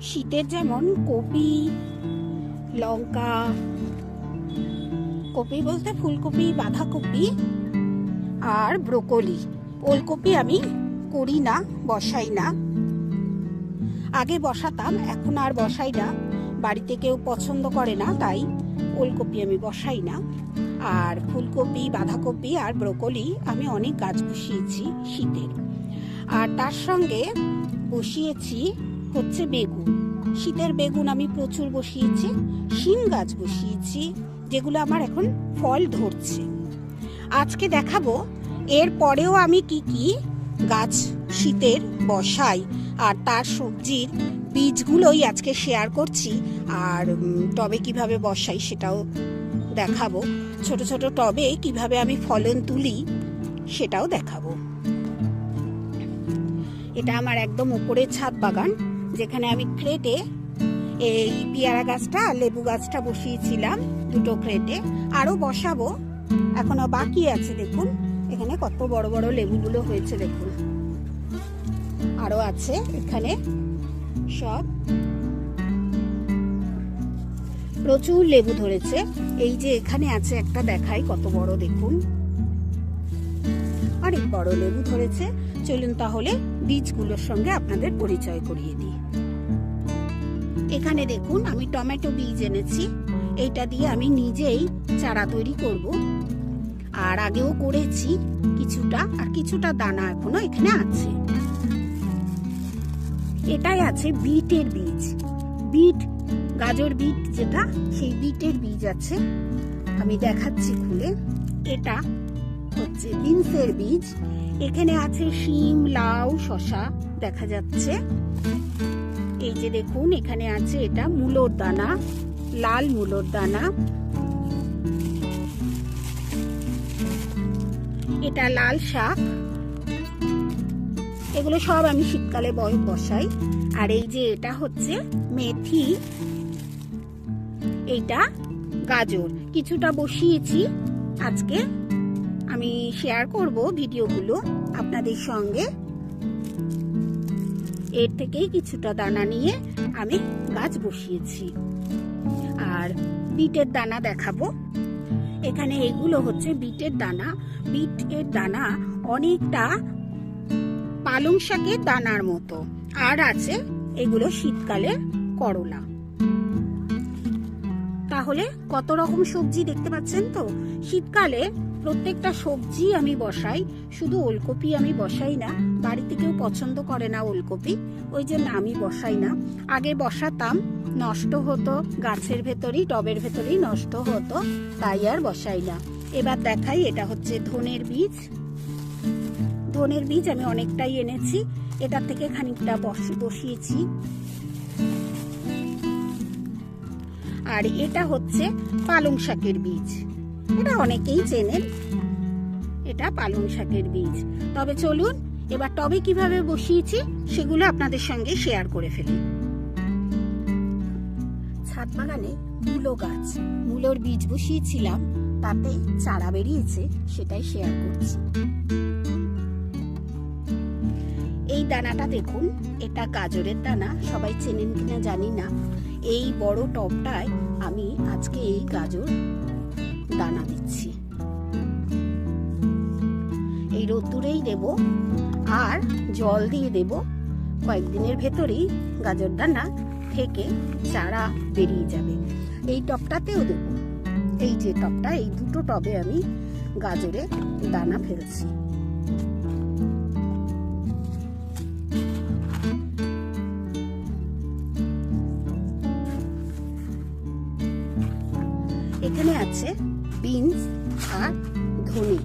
শীতের যেমন কপি, লঙ্কা, কপি বলতে ফুলকপি, বাঁধাকপি আর ব্রোকলি। ওলকপি আমি করি না, বসাই না। আগে বসাতাম, এখন আর বসাই না। বাড়িতে কেউ পছন্দ করে না, তাই ওলকপি আমি বসাই না। আর ফুলকপি, বাঁধাকপি আর ব্রোকলি আমি অনেক গাছ বসিয়েছি শীতের। আর তার সঙ্গে বসিয়েছি হচ্ছে বেগুন। শীতের বেগুন আমি প্রচুর বসিয়েছি, শিম গাছ বসিয়েছি, যেগুলো আমার এখন ফল ধরছে। আজকে দেখাবো, এর পরেও আমি কি কি গাছ শীতের বসাই, আর তার সবজির বীজগুলোই আজকে শেয়ার করছি, আর টবে কীভাবে বসাই সেটাও দেখাবো। ছোট ছোট টবে কীভাবে আমি ফলন তুলি সেটাও দেখাবো। এটা আমার একদম উপরের ছাদ বাগান যেখানে আমি ক্রেটে এই পেয়ারা গাছটা, লেবু গাছটা বসিয়েছিলাম দুটো ক্রেটে আরও বসাবো। এখনও বাকি আছে, দেখুন। এখানে কত বড় বড় লেবুগুলো হয়েছে, দেখুন। আরও আছে এখানে সব। প্রচুর লেবু ধরেছে। এই যে এখানে আছে একটা দেখাই কত বড়, দেখুন। অনেক বড় লেবু ধরেছে। চলুন তাহলে বীজগুলোর সঙ্গে আপনাদের পরিচয় করিয়ে দিই। এখানে দেখুন, আমি টমেটো বীজ এনেছি। এটা দিয়ে আমি নিজেই চারা তৈরি করব। আর আগেও করেছি কিছুটা, আর কিছুটা দানা এখনও এখানে আছে। এটাই আছে বিটের বীজ। বিট, গাজর বিট যেটা, সেই বিটের বীজ আছে। আমি দেখাচ্ছি খুলে। এটা হচ্ছে বিনসের বীজ। এখানে আছে শিম, লাউ শশা দেখা যাচ্ছে। এই যে দেখুন, এখানে আছে এটা মূলোর দানা, লাল মূলোর দানা। এটা লাল শাক। এগুলো সব আমি শীতকালে বসাই। আর এই যে এটা হচ্ছে মেথি। এইটা গাজর। কিছুটা বসিয়েছি। আজকে আমি শেয়ার করব ভিডিওগুলো আপনাদের সঙ্গে। এর থেকেই কিছুটা দানা নিয়ে আমি গাছ বসিয়েছি। আর বিটের দানা দেখাবো। এখানে এগুলো হচ্ছে বিটের দানা। বিটের দানা অনেকটা পালং শাকের দানার মতো। আর আছে এগুলো শীতকালে করলা। তাহলে কত রকম সবজি দেখতে পাচ্ছেন তো? শীতকালে প্রত্যেকটা সবজি আমি বসাই। শুধু ওলকপি আমি বসাই না, বাড়িতে কেউ পছন্দ করে না ওলকপি, ওই জন্য আমি বসাই না। আগে বসাতাম, নষ্ট হতো, গাছের ভেতরেই, টবের ভেতরেই নষ্ট হতো, তাই আর বসাই না। এবার দেখাই, এটা হচ্ছে ধনের বীজ। ধনের বীজ আমি অনেকটাই এনেছি এটা থেকে খানিকটা বস- বসিয়েছি। আর এটা হচ্ছে পালং শাকের বীজ। এটা অনেকেই চেনেন। এটা পালং শাকের বীজ। তবে চলুন, এবার টবে কীভাবে বসিয়েছি সেগুলো আপনাদের সঙ্গে শেয়ার করে ফেলি। ছাদ বাগানে মূলো গাছ, মূলোর বীজ বসিয়েছিলাম, তাতে চারা বেরিয়েছে, সেটাই শেয়ার করছি। এই দানাটা দেখুন, এটা গাজরের দানা, সবাই চেনেন কিনা জানি না। এই বড় টবটায় আমি আজকে এই গাজর দানা দিচ্ছি। এই রোদ্দুরেই দেব আর জল দিয়ে দেব। কয়েকদিনের ভেতরেই গাজর দানা থেকে চারা বেরিয়ে যাবে। এই টবটাতেও দেব। এই যে টবটা এই দুটো টবে আমি গাজরের দানা ফেলছি। এখানে আছে ধনে।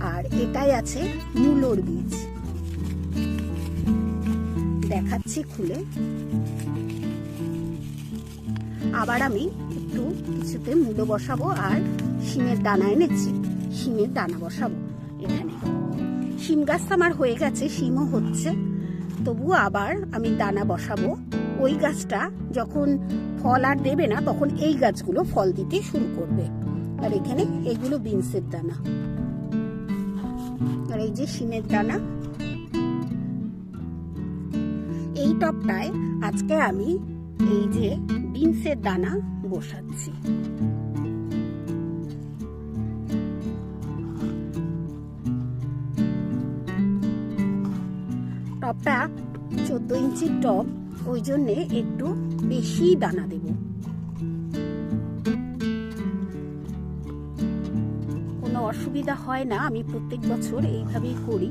আর এটাই আছে মূলোর বীজ। দেখাচ্ছি খুলে। আবার আমি একটু কিছুতে মূলো বসাবো আর শিমের দানা এনেছি। শিমের দানা বসাবো এখানে। শিম গাছটা আমার হয়ে গেছে, শিমও হচ্ছে। তবু আবার আমি দানা বসাবো। ওই গাছটা যখন ফল আর দেবে না, তখন এই গাছগুলো ফল দিতে শুরু করবে। আর এখানে এগুলো বিনসের দানা। আর এই যে শিমের দানা। এই টপটায় আজকে আমি এই যে বিনসের দানা বসাচ্ছি। টপটা চোদ্দ ইঞ্চির টপ, ওই জন্যে একটু বেশি দানা দেব। অসুবিধা হয় না, আমি প্রত্যেক বছর এইভাবেই করি।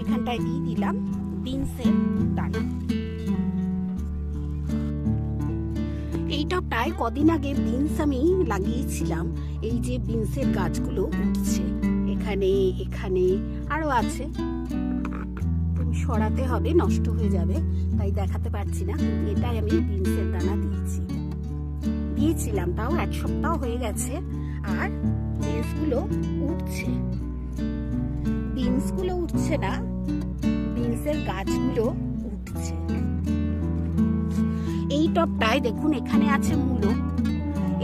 এখানটায় দিয়ে দিলাম বিনসের দানা। এই টপটায় কদিন আগে বিনস আমি লাগিয়েছিলাম। এই যে বিনসের গাছগুলো উঠছে, এখানে এখানে, আরও আছে। সরাতে হবে, নষ্ট হয়ে যাবে। তাই দেখাতে পারছি না এটাই আমি বিনসের দানা দিয়েছি। দিয়েছিলাম, তাও এক সপ্তাহ হয়ে গেছে, আর বিনসগুলো উঠছে। বিনসগুলো উঠছে না বিনসের গাছগুলো উঠছে। এই টপটায় দেখুন, এখানে আছে মূলো।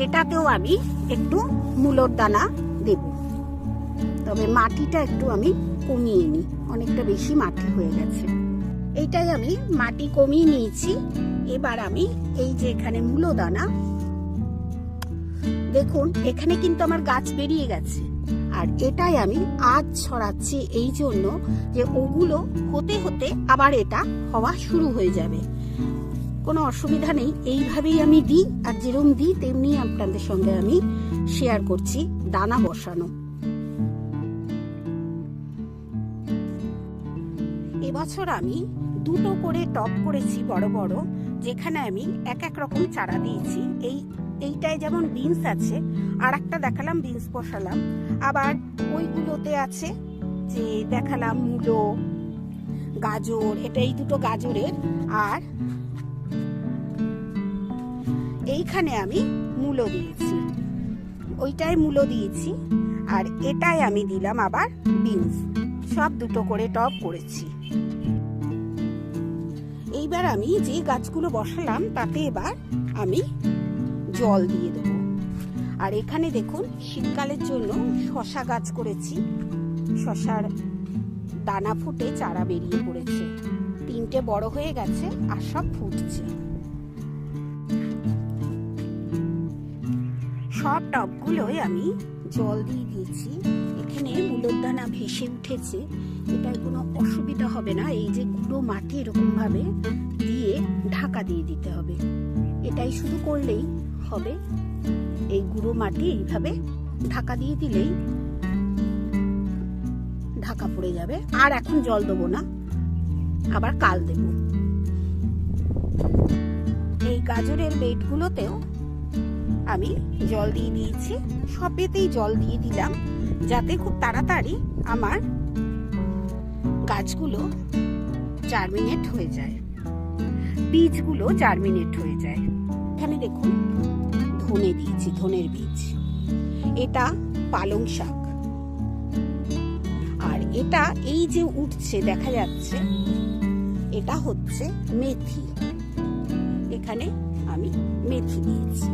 এটাতেও আমি একটু মূলোর দানা দেব। তবে মাটিটা একটু আমি কমিয়ে নিই, অনেকটা বেশি মাটি হয়ে গেছে। এইটাই আমি মাটি কমিয়ে নিয়েছি। এবার আমি এই যে এখানে মূলো দানা দেখুন, এখানে কিন্তু আমার গাছ বেরিয়ে গেছে। আর এটাই আমি আজ ছড়াচ্ছি এই জন্য যে ওগুলো হতে হতে আবার এটা হওয়া শুরু হয়ে যাবে। কোনো অসুবিধা নেই, এইভাবেই আমি দিই, আর যেরকম দিই, তেমনি আপনাদের সঙ্গে আমি শেয়ার করছি দানা বসানো। এবছর আমি দুটো করে টপ করেছি বড় বড়, যেখানে আমি এক এক রকম চারা দিয়েছি। এই, এইটায় যেমন বিনস আছে আর একটা দেখালাম বিনস বসালাম। আবার ওইগুলোতে আছে যে দেখালাম মূলো, গাজর, এটা এই দুটো গাজরের। আর এইখানে আমি মূলো দিয়েছি। ওইটাই মূলো দিয়েছি, আর এটাই আমি দিলাম আবার বিনস সব দুটো করে টপ করেছি। এইবার আমি যে গাছগুলো বসালাম, তাতে এবার আমি জল দিয়ে দেবো। আর এখানে দেখুন, শীতকালের জন্য শশা গাছ করেছি। শশার দানা ফুটে চারা বেরিয়ে পড়েছে। তিনটে বড় হয়ে গেছে আর সব ফুটছে। সব টবগুলোই আমি জল দিয়ে দিয়েছি। এখানে মূলর ভেসে উঠেছে এটায় কোনো অসুবিধা হবে না। এই যে গুঁড়ো মাটি এরকমভাবে দিয়ে ঢাকা দিয়ে দিতে হবে। এটাই শুধু করলেই হবে। এই গুঁড়ো মাটি এইভাবে ঢাকা দিয়ে দিলেই ঢাকা পড়ে যাবে। আর এখন জল দেবো না, আবার কাল দেব। এই গাজরের বেডগুলোতেও আমি জল দিয়ে দিয়েছি। সবেতেই জল দিয়ে দিলাম, যাতে খুব তাড়াতাড়ি আমার গাছগুলো জার্মিনেট হয়ে যায়। বীজগুলো জার্মিনেট হয়ে যায়। এখানে দেখুন, ধনে দিয়েছি, ধনের বীজ। এটা পালং শাক। আর এটা এই যে উঠছে, দেখা যাচ্ছে, এটা হচ্ছে মেথি। এখানে আমি মেথি দিয়েছি।